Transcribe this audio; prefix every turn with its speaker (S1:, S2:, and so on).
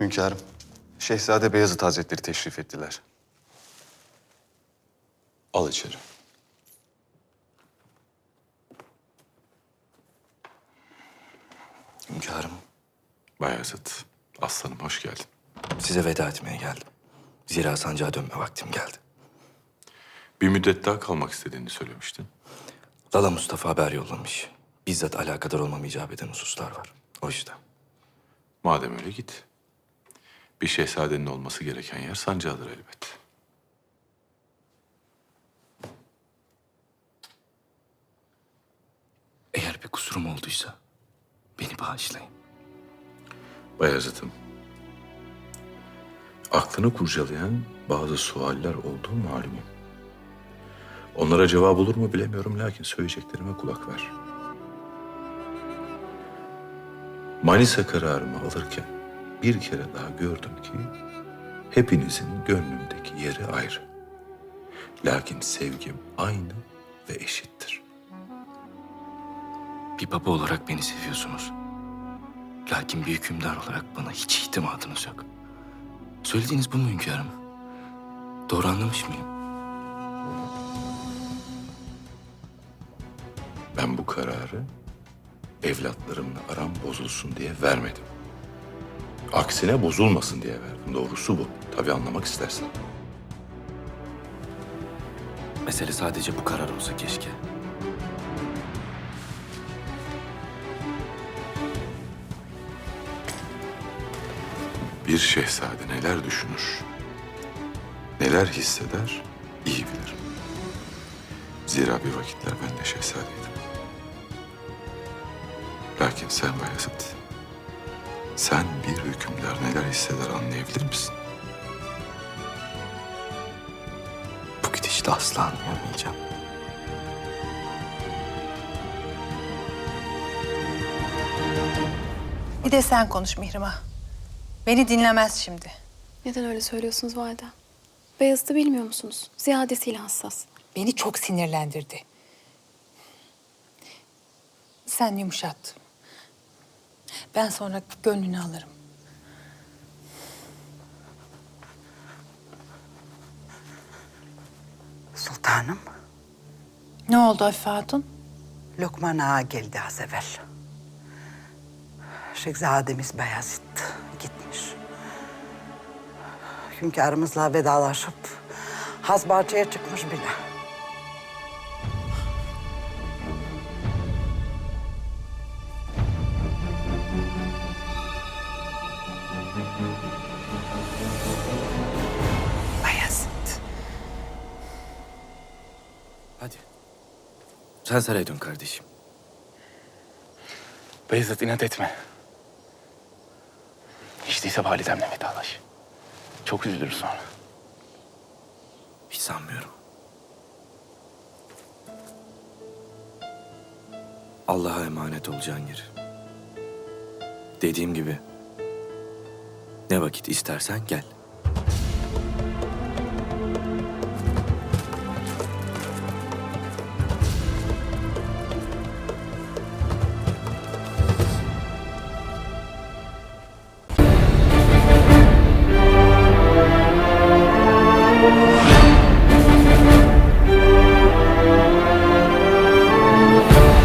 S1: Hünkârım, Şehzade Beyazıt Hazretleri teşrif ettiler.
S2: Al içeri.
S3: Hünkârım,
S2: Bayezid, aslanım hoş geldin.
S3: size veda etmeye geldim. Zira sancağa dönme vaktim geldi.
S2: Bir müddet daha kalmak istediğini söylemiştin.
S3: Lala Mustafa haber yollamış. Bizzat alakadar olmam icap eden hususlar var. O yüzden.
S2: Madem öyle git. Bir şehzadenin olması gereken yer sancağıdır elbet.
S3: Eğer bir kusurum olduysa beni bağışlayın.
S2: Bayezid'im, aklını kurcalayan bazı sualler olduğu malumum. Onlara cevap olur mu bilemiyorum lakin söyleyeceklerime kulak ver. Manisa kararımı alırken bir kere daha gördüm ki hepinizin gönlümdeki yeri ayrı. Lakin sevgim aynı ve eşittir.
S3: Bir baba olarak beni seviyorsunuz. Lakin bir hükümdar olarak bana hiç itimadınız yok. Söylediğiniz bu mu hünkârım? Doğru anlamış mıyım?
S2: Ben bu kararı evlatlarımla aram bozulsun diye vermedim. Aksine bozulmasın diye verdim. Doğrusu bu. Tabii anlamak istersen.
S3: Mesele sadece bu karar olsa keşke.
S2: Bir şehzade neler düşünür, neler hisseder iyi bilir. Zira bir vakitler ben de şehzadeydim. Lakin sen Bayezid, sen bir hükümdar neler hisseder anlayabilir misin?
S3: Bu gidişle asla anlayamayacağım.
S4: Bir de sen konuş Mihrimah. Beni dinlemez şimdi.
S5: Neden öyle söylüyorsunuz validem? Beyazıt'ı bilmiyor musunuz? Ziyadesiyle hassas.
S4: Beni çok sinirlendirdi. Sen yumuşat. Ben sonra gönlünü alırım.
S6: Sultanım,
S4: Ne oldu Afife Hatun?
S6: Lokman Ağa geldi az evvel. Şehzademiz Bayezid gitmiş. Hünkârımızla vedalaşıp Hazbahçe'ye çıkmış bile.
S3: Sen saraya dön kardeşim.
S7: Beyazıt inat etme. Hiç değilse validemle vedalaş. Çok üzülür sonra.
S3: Hiç sanmıyorum. Allah'a emanet ol Cihangir. Dediğim gibi ne vakit istersen gel.